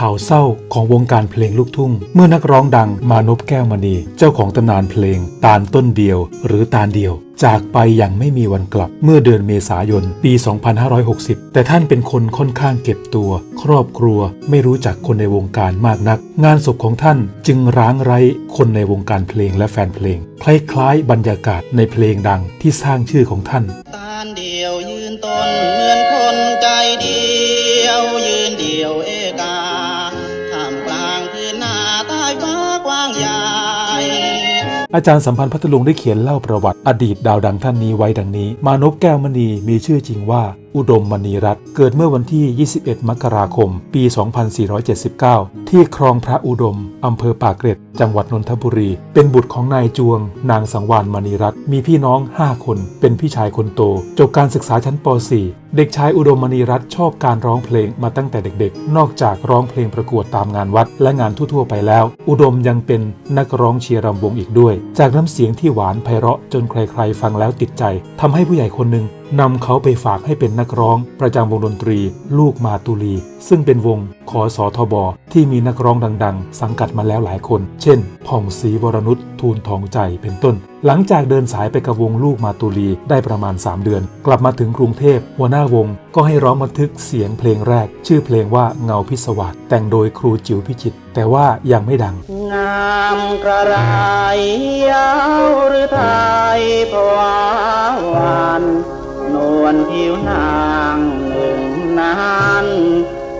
ข่าวเศร้าของวงการเพลงลูกทุ่ง เมื่อนักร้องดังมานพแก้วมณี เจ้าของตำนานเพลง ตาลต้นเดียว หรือตาลเดียว จากไปอย่างไม่มีวันกลับเมื่อเดือนเมษายน ปี 2560 แต่ท่านเป็นคนค่อนข้างเก็บตัว ครอบครัวไม่รู้จักคนในวงการมากนัก งานศพของท่านจึงร้างไร้คนในวงการเพลงและแฟนเพลง คล้ายๆ บรรยากาศในเพลงดังที่สร้างชื่อของท่านตาลเดียวยืนต้นเหมือนคนใจเดียวยืนเดียวเอก อาจารย์สัมพันธ์พัทลุงได้เขียนเล่าประวัติอดีตดาวดังท่านนี้ไว้ดังนี้ มานพแก้วมณีมีชื่อจริงว่า อุดมมณีรัตน์เกิดเมื่อวันที่ 21 มกราคม ปี 2479 ที่คลองพระอุดม อำเภอปากเกร็ด จังหวัดนนทบุรี เป็นบุตรของนายจวง นางสังวานมณีรัตน์ มีพี่น้อง 5 คน เป็นพี่ชายคนโต จบการศึกษาชั้นป .4 เด็กชายอุดมมณีรัตน์ชอบการร้องเพลงมาตั้งแต่เด็กๆ นอกจากร้องเพลงประกวดตามงานวัด และงานทั่วๆไปแล้ว อุดมยังเป็นนักร้องเชียร์รำวงอีกด้วย จากน้ำเสียงที่หวานไพเราะจนใครๆ ฟังแล้วติดใจทำให้ผู้ใหญ่คนหนึ่ง นำเขาไปฝากให้เป็นนักร้อง ประจำวงดนตรี ลูกมาตุลี ซึ่งเป็นวงขอสอทบที่มีนักร้องดัง ๆ สังกัดมาแล้วหลายคน เช่น ผ่องศรีวรนุชทูลทองใจเป็นต้น หลังจากเดินสายไปกับวงลูกมาตุลีได้ประมาณ 3 เดือน กลับมาถึงกรุงเทพหัวหน้าวงก็ให้ร้องบันทึกเสียงเพลงแรก ชื่อเพลงว่าเงาพิศวาสแต่งโดยครูจิ๋วพิจิต แต่ว่ายังไม่ดัง งามกระไรยาวหรือไทยพวาวาน วลผิวนางหนึ่งนาน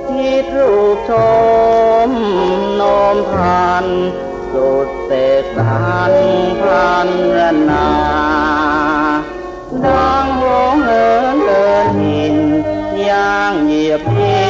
คิดรูปชมนมพัน สุดเสกสรรพันรนาดังวงเอินเดินหินย่างเหยียบหิน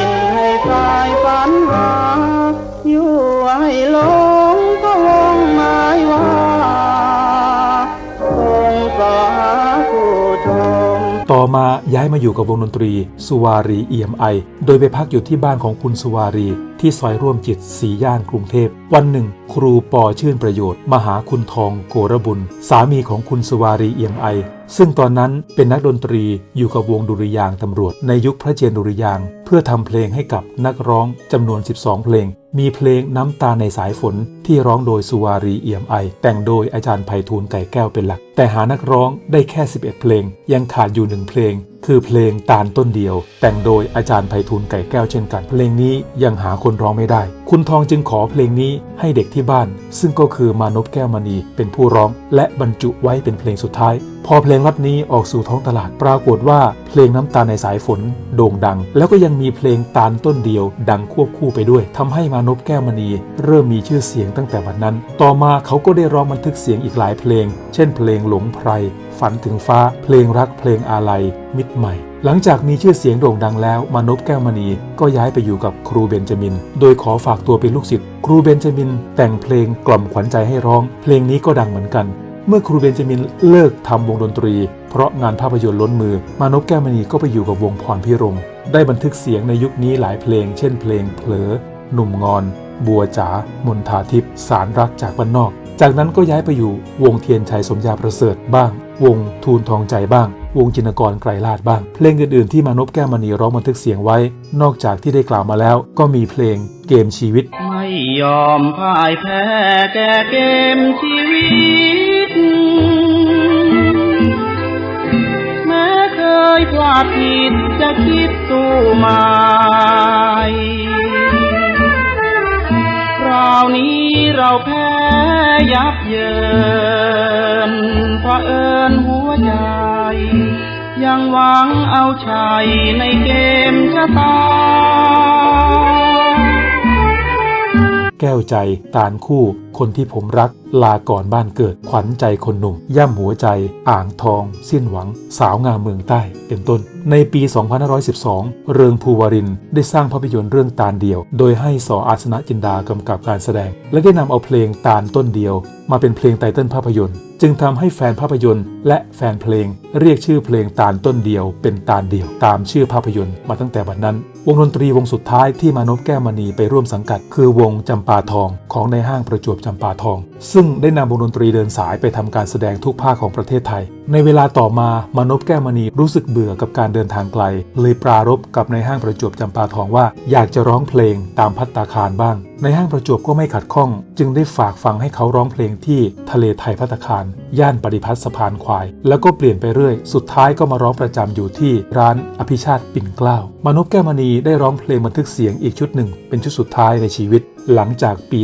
ต่อมาย้ายมาอยู่กับวงดนตรี สุวารี EMI โดยไปพักอยู่ที่บ้านของคุณสุวารี ที่ซอยร่วมจิตสีย่านกรุงเทพ วันหนึ่ง ครูปอชื่นประโยชน์ มาหาคุณทองโกระบุญ สามีของคุณสุวารี EMI ซึ่งตอนนั้นเป็นนักดนตรีอยู่กับวงดุริยางตำรวจ ในยุคพระเจนดุริยาง เพื่อทำเพลงให้กับนักร้องจำนวน 12 เพลง มีเพลงน้ำตาในสายฝนที่ร้องโดยสุวารีเอี่ยมไอ แต่งโดยอาจารย์ไพฑูรย์ไก่แก้วเป็นหลัก แต่หานักร้องได้แค่ 11 เพลง ยังขาดอยู่หนึ่งเพลง คือเพลงตาลต้นเดียว แต่งโดยอาจารย์ไพฑูรย์ไก่แก้วเช่นกัน เพลงนี้ยังหาคนร้องไม่ได้ คุณทองจึงขอเพลงนี้ให้เด็กที่บ้าน ซึ่งก็คือมานพแก้วมณีเป็นผู้ร้อง และบรรจุไว้เป็นเพลงสุดท้าย พอเพลงล็อตนี้ออกสู่ท้องตลาดปรากฏว่าเพลงน้ำตาในสายฝนโด่งดัง แล้วก็ยังมีเพลงตาลต้นเดียว ดังควบคู่ไปด้วยทำให้มานพแก้วมณี เริ่มมีชื่อเสียงตั้งแต่วันนั้น ต่อมาเขาก็ได้ร้องบันทึกเสียงอีกหลายเพลง เช่น เพลงหลงไพร ฝันถึงฟ้า เพลงรักเพลงอาลัย มิตรใหม่ หลังจากมีชื่อเสียงโด่งดังแล้ว มานพแก้วมณีก็ย้ายไปอยู่กับครูเบนจามิน โดยขอฝากตัวเป็นลูกศิษย์ครูเบนจามิน แต่งเพลงกล่อมขวัญใจให้ร้อง เพลงนี้ก็ดังเหมือนกัน เมื่อครูเบนจามินเลิกทำวงดนตรี เพราะงานภาพยนตร์ล้นมือ มานพแก้วมณีก็ไปอยู่กับวงพรพิรมได้บันทึกเสียงในยุคนี้หลายเพลง เช่น เพลงเผลอหนุ่มงอน บัวจ๋ามนทาทิพย์สารรักจากบ้านนอก จากนั้นก็ย้ายไปอยู่วงเทียนชัยสมยาประเสริฐบ้าง วงทูลทองใจบ้าง วงจินกรไกรลาดบ้าง เพลงอื่นๆที่มานพแก้วมณีร้องบันทึกเสียงไว้ นอกจากที่ได้กล่าวมาแล้ว ก็มีเพลงเกมชีวิต ไม่ยอมพ่ายแพ้แก่เกมชีวิต แม้เคยพลาดผิดจะคิดสู้ใหม่คราวนี้เราแพ้ ยับเยินเพราะเอิญหัวใจ ยังหวังเอาชัยในเกมชะตา แก้วใจตานคู่คนที่ผมรัก ลาก่อนบ้านเกิดขวัญใจคนหนุ่ม ย่ำหัวใจ อ่างทอง สิ้นหวัง สาวงามเมืองใต้ เป็นต้น ในปี 2512 เริงภูวรินได้สร้างภาพยนตร์เรื่องตาลเดียว โดยให้สออาสนะจินดากำกับการแสดง และได้นำเอาเพลงตาลต้นเดียว มาเป็นเพลงไตเติ้ลภาพยนตร์ จึงทำให้แฟนภาพยนตร์ และแฟนเพลง เรียกชื่อเพลงตาลต้นเดียว เป็นตาลเดียว ตามชื่อภาพยนตร์มาตั้งแต่บัดนั้น วงดนตรีวงสุดท้ายที่มานพแก้วมณีไปร่วมสังกัด คือวงจำปาทองของในห้างประจวบจำปาทองซึ่งซึ่งได้นำวงดนตรีเดินสายไปทำการแสดงทุกภาคของประเทศไทย ในเวลาต่อมามานพแก้วมณีรู้สึกเบื่อกับการเดินทางไกล เลยปรารบกับในห้างประจวบจำปาทองว่า อยากจะร้องเพลงตามพัตตาคารบ้าง ในห้างประจวบก็ไม่ขัดข้อง จึงได้ฝากฟังให้เขาร้องเพลงที่ทะเลไทยพัตตาคาร ย่านปฏิพัฒน์สะพานควาย แล้วก็เปลี่ยนไปเรื่อย สุดท้ายก็มาร้องประจำอยู่ที่ร้านอภิชาติปิ่นเกล้ามานพแก้วมณีได้ร้องเพลงบันทึกเสียงอีกชุดหนึ่ง เป็นชุดสุดท้ายในชีวิต หลังจากปี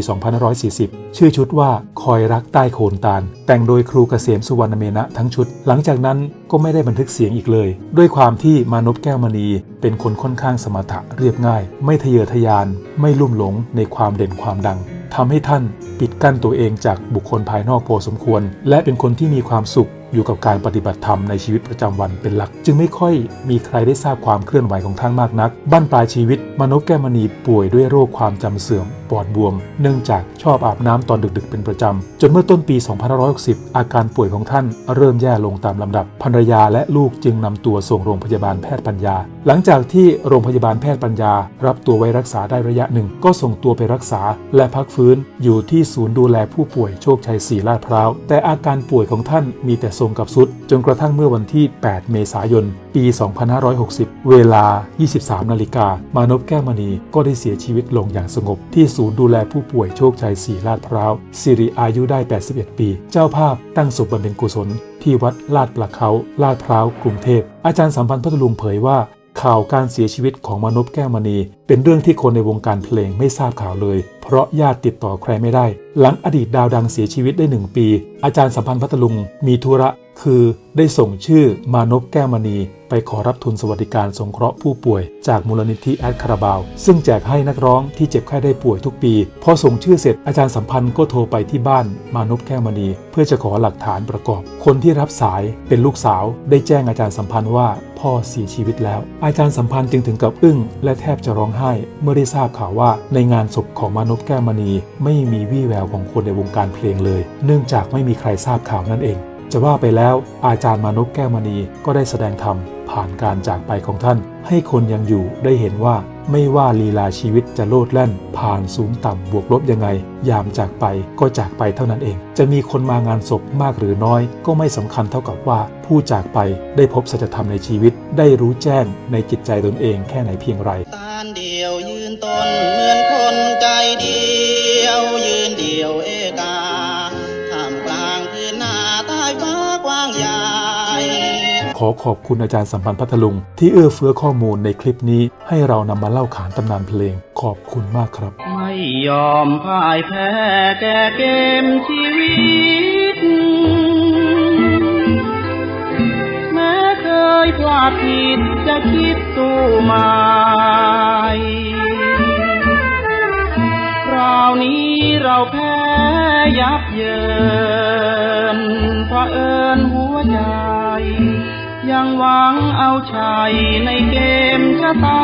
2540 ชื่อชุดว่าคอยรักใต้โคนตาล แต่งโดยครูเกษมสุวรรณเมนะทั้งชุด หลังจากนั้นก็ไม่ได้บันทึกเสียงอีกเลย ด้วยความที่มานพแก้วมณี เป็นคนค่อนข้างสมถะเรียบง่าย ไม่ทะเยอทะยาน ไม่ลุ่มหลงในความเด่นความดังทำให้ท่านปิดกั้นตัวเองจากบุคคลภายนอกพอสมควร และเป็นคนที่มีความสุขอยู่กับการปฏิบัติธรรมในชีวิตประจำวันเป็นหลัก จึงไม่ค่อยมีใครได้ทราบความเคลื่อนไหวของท่านมากนัก บ้านปลายชีวิตมนุษย์แก้วมณีป่วยด้วยโรคความจำเสื่อมปอดบวม เนื่องจากชอบอาบน้ำตอนดึกๆ เป็นประจำจนเมื่อต้นปี 2560 อาการป่วยของท่านเริ่มแย่ลงตามลำดับ ภรรยาและลูกจึงนำตัวส่งโรงพยาบาลแพทย์ปัญญา หลังจากที่โรงพยาบาลแพทย์ปัญญา รับตัวไว้รักษาได้ระยะหนึ่ง ก็ส่งตัวไปรักษา และพักฟื้นอยู่ที่ศูนย์ดูแลผู้ป่วยโชคชัยศรีลาดพร้าว แต่อาการป่วยของท่านมีแต่ทรงกับสุด จนกระทั่งเมื่อวันที่ 8 เมษายน ปี 2560 เวลา 23 นาฬิกามานพแก้วมณีก็ได้เสียชีวิตลงอย่างสงบ ที่ศูนย์ดูแลผู้ป่วยโชคชัยศรีลาดพร้าวสิริอายุได้ 81 ปี เจ้าภาพตั้งศพบำเพ็ญกุศล ที่วัดลาดปลาเขาลาดพร้าวกรุงเทพ อาจารย์สัมพันธ์พัทลุงเผยว่าข่าวการเสียชีวิตของมานพแก้วมณี เป็นเรื่องที่คนในวงการเพลงไม่ทราบข่าวเลย เพราะญาติติดต่อใครไม่ได้ หลังอดีตดาวดังเสียชีวิตได้หนึ่งปี อาจารย์สัมพันธ์พัทลุง มีธุระ คือได้ส่งชื่อมานพแก้วมณีไปขอรับทุนสวัสดิการสงเคราะห์ผู้ป่วย จากมูลนิธิแอดคาราบาว ซึ่งแจกให้นักร้องที่เจ็บไข้ได้ป่วยทุกปี พอส่งชื่อเสร็จอาจารย์สัมพันธ์ก็โทรไปที่บ้านมานพแก้วมณี เพื่อจะขอหลักฐานประกอบ คนที่รับสายเป็นลูกสาว ได้แจ้งอาจารย์สัมพันธ์ว่าพ่อเสียชีวิตแล้ว อาจารย์สัมพันธ์จึงถึงกับอึ้ง และแทบจะร้องไห้ เมื่อได้ทราบข่าวว่า ในงานศพของมานพแก้วมณี ไม่มีวี่แววของคนในวงการเพลงเลย เนื่องจากไม่มีใครทราบข่าวนั่นเอง จะว่าไปแล้วอาจารย์มานพแก้วมณีก็ได้แสดงธรรมผ่านการจากไปของท่าน ให้คนยังอยู่ได้เห็นว่าไม่ว่าลีลาชีวิตจะโลดแล่น ผ่านสูงต่ำบวกลบยังไง ยามจากไปก็จากไปเท่านั้นเอง จะมีคนมางานศพมากหรือน้อย ก็ไม่สำคัญเท่ากับว่าผู้จากไปได้พบสัจธรรมในชีวิต ได้รู้แจ้งในจิตใจตนเองแค่ไหนเพียงไรตาลเดียวยืนตนเหมือน ขอขอบคุณอาจารย์สัมพันธ์พัทลุง ที่เอื้อเฟื้อข้อมูลในคลิปนี้ ให้เรานำมาเล่าขานตำนานเพลง ขอบคุณมากครับ ไม่ยอมพ่ายแพ้แก่เกมชีวิต แม้เคยพลาดผิดจะคิดสู้ใหม่คราวนี้เราแพ้ยับเยินเพราะเอิญหัวใจ ยังหวังเอาชัยในเกมชะตา